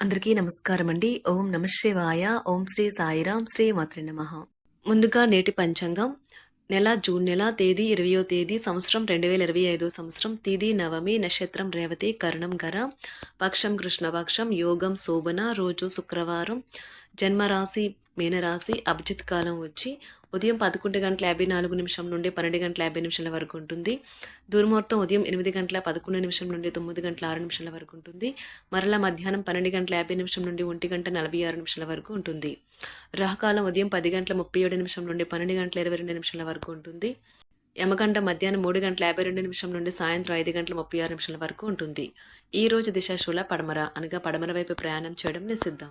అందరికీ నమస్కారం అండి ఓం నమశివాయ ఓం శ్రీ సాయిరాం. శ్రీ మాత్రి నమ. ముందుగా నేటి పంచాంగం. నెల జూన్ నెల తేదీ ఇరవయో తేదీ సంవత్సరం రెండు వేల ఇరవై ఐదో సంవత్సరం. తేదీ నవమి నక్షత్రం రేవతి కరణం గర. పక్షం కృష్ణపక్షం. యోగం శోభన. రోజు శుక్రవారం. జన్మరాశి మీనరాశి అభిజిత్ కాలం వచ్చి ఉదయం పదకొండు గంటల యాభై నాలుగు నిమిషం నుండి పన్నెండు గంటల యాభై నిమిషాల వరకు ఉంటుంది. దుర్ముహూర్తం ఉదయం ఎనిమిది గంటల పదకొండు నిమిషం నుండి తొమ్మిది గంటల ఆరు నిమిషాల వరకు ఉంటుంది. మరలా మధ్యాహ్నం పన్నెండు గంటల యాభై నిమిషం నుండి ఒంటి గంట నలభై ఆరు నిమిషాల వరకు ఉంటుంది. రాహకాలం ఉదయం పది గంటల ముప్పై ఏడు నిమిషం నుండి పన్నెండు గంటల ఇరవై రెండు నిమిషాల వరకు ఉంటుంది. యమగంట మధ్యాహ్నం మూడు గంటల యాభై రెండు నిమిషం నుండి సాయంత్రం ఐదు గంటల ముప్పై ఆరు నిమిషాల వరకు ఉంటుంది. ఈ రోజు దిశాశూల పడమర అనగా పడమర వైపు ప్రయాణం చేయడం నిషిద్ధం.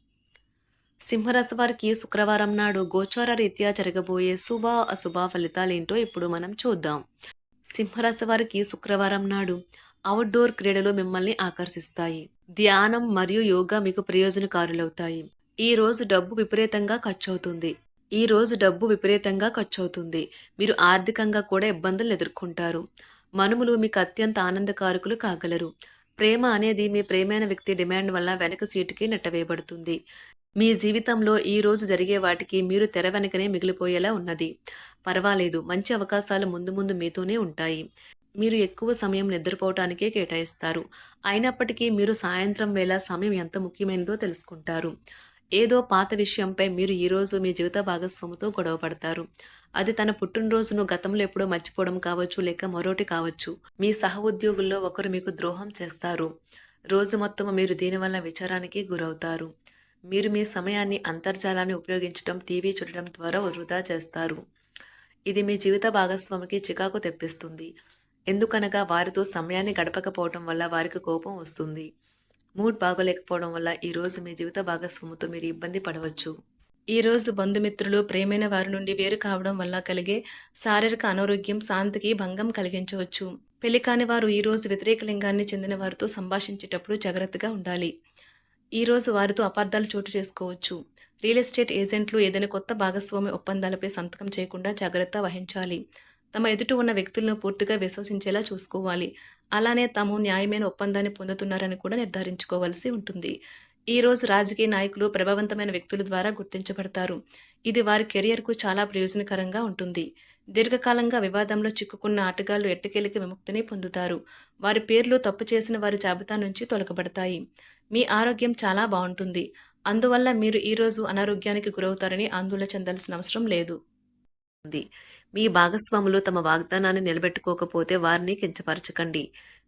సింహరాశి వారికి శుక్రవారం నాడు గోచార రీత్యా జరగబోయే శుభ అశుభ ఫలితాలేంటో ఇప్పుడు మనం చూద్దాం. సింహరాశి వారికి శుక్రవారం నాడు అవుట్డోర్ క్రీడలు మిమ్మల్ని ఆకర్షిస్తాయి. ధ్యానం మరియు యోగా మీకు ప్రయోజనకారులవుతాయి. ఈ రోజు డబ్బు విపరీతంగా ఖర్చవుతుంది. ఈ రోజు డబ్బు విపరీతంగా ఖర్చవుతుంది. మీరు ఆర్థికంగా కూడా ఇబ్బందులు ఎదుర్కొంటారు. మనుములు మీకు అత్యంత ఆనందకారకులు కాగలరు. ప్రేమ అనేది మీ ప్రేమైన వ్యక్తి డిమాండ్ వల్ల వెనక సీటుకి నెట్టవేయబడుతుంది. మీ జీవితంలో ఈ రోజు జరిగే వాటికి మీరు తెర వెనకనే మిగిలిపోయేలా ఉన్నది. పర్వాలేదు మంచి అవకాశాలు ముందు ముందు మీతోనే ఉంటాయి. మీరు ఎక్కువ సమయం నిద్రపోవటానికే కేటాయిస్తారు. అయినప్పటికీ మీరు సాయంత్రం వేళ సమయం ఎంత ముఖ్యమైనదో తెలుసుకుంటారు. ఏదో పాత విషయంపై మీరు ఈరోజు మీ జీవిత భాగస్వామితో గొడవ పడతారు. అది తన పుట్టినరోజును గతంలో ఎప్పుడో మర్చిపోవడం కావచ్చు లేక మరోటి కావచ్చు. మీ సహ ఉద్యోగుల్లో ఒకరు మీకు ద్రోహం చేస్తారు. రోజు మొత్తం మీరు దీనివల్ల విచారానికి గురవుతారు. మీరు మీ సమయాన్ని అంతర్జాలాన్ని ఉపయోగించడం టీవీ చూడటం ద్వారా వృధా చేస్తారు. ఇది మీ జీవిత భాగస్వామికి చికాకు తెప్పిస్తుంది. ఎందుకనగా వారితో సమయాన్ని గడపకపోవడం వల్ల వారికి కోపం వస్తుంది. మూడ్ బాగోలేకపోవడం వల్ల ఈరోజు మీ జీవిత భాగస్వామితో మీరు ఇబ్బంది పడవచ్చు. ఈ రోజు బంధుమిత్రులు ప్రేమైన వారి నుండి వేరు కావడం వల్ల కలిగే శారీరక అనారోగ్యం శాంతికి భంగం కలిగించవచ్చు. పెళ్ళి కాని వారు ఈరోజు వ్యతిరేక లింగాన్ని చెందిన వారితో సంభాషించేటప్పుడు జాగ్రత్తగా ఉండాలి. ఈరోజు వారితో అపార్థాలు చోటు చేసుకోవచ్చు. రియల్ ఎస్టేట్ ఏజెంట్లు ఏదైనా కొత్త భాగస్వామి ఒప్పందాలపై సంతకం చేయకుండా జాగ్రత్త వహించాలి. తమ ఎదుట ఉన్న వ్యక్తులను పూర్తిగా విశ్వసించేలా చూసుకోవాలి. అలానే తాము న్యాయమైన ఒప్పందాన్ని పొందుతున్నారని కూడా నిర్ధారించుకోవాల్సి ఉంటుంది. ఈ రోజు రాజకీయ నాయకులు ప్రభావవంతమైన వ్యక్తుల ద్వారా గుర్తించబడతారు. ఇది వారి కెరియర్కు చాలా ప్రయోజనకరంగా ఉంటుంది. దీర్ఘకాలంగా వివాదంలో చిక్కుకున్న ఆటగాళ్ళు ఎట్టకేలికి విముక్తిని పొందుతారు. వారి పేర్లు తప్పు చేసిన వారి జాబితా నుంచి తొలగబడతాయి. మీ ఆరోగ్యం చాలా బాగుంటుంది. అందువల్ల మీరు ఈరోజు అనారోగ్యానికి గురవుతారని ఆందోళన చెందాల్సిన అవసరం లేదు. ఉంది మీ భాగస్వాములు తమ వాగ్దానాన్ని నిలబెట్టుకోకపోతే వారిని కించపరచకండి.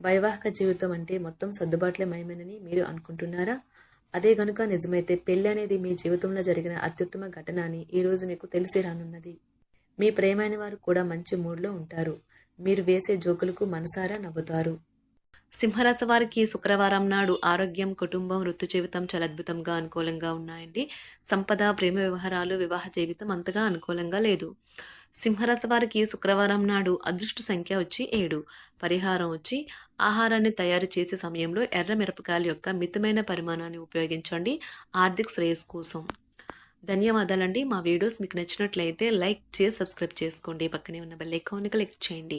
వైవాహిక జీవితం అంటే మొత్తం సర్దుబాట్లే మయమేనని మీరు అనుకుంటున్నారా? అదే గనుక నిజమైతే పెళ్ళి అనేది మీ జీవితంలో జరిగిన అత్యుత్తమ ఘటన అని ఈరోజు మీకు తెలిసి రానున్నది. మీ ప్రేమైన వారు కూడా మంచి మూడ్లో ఉంటారు. మీరు వేసే జోకులకు మనసారా నవ్వుతారు. సింహరాశి వారికి శుక్రవారం నాడు ఆరోగ్యం కుటుంబం వృత్తి జీవితం చాలా అద్భుతంగా అనుకూలంగా ఉన్నాయండి. సంపద ప్రేమ వ్యవహారాలు వివాహ జీవితం అంతగా అనుకూలంగా లేదు. సింహరాశి వారికి శుక్రవారం నాడు అదృష్ట సంఖ్య వచ్చి ఏడు. పరిహారం వచ్చి ఆహారాన్ని తయారు చేసే సమయంలో ఎర్ర మిరపకాయల యొక్క మితమైన పరిమాణాన్ని ఉపయోగించండి. ఆర్థిక శ్రేయస్ కోసం. ధన్యవాదాలండి. మా వీడియోస్ మీకు నచ్చినట్లయితే లైక్ చేసి సబ్స్క్రైబ్ చేసుకోండి. పక్కనే ఉన్న బెల్ ఐకాన్ని క్లిక్ చేయండి.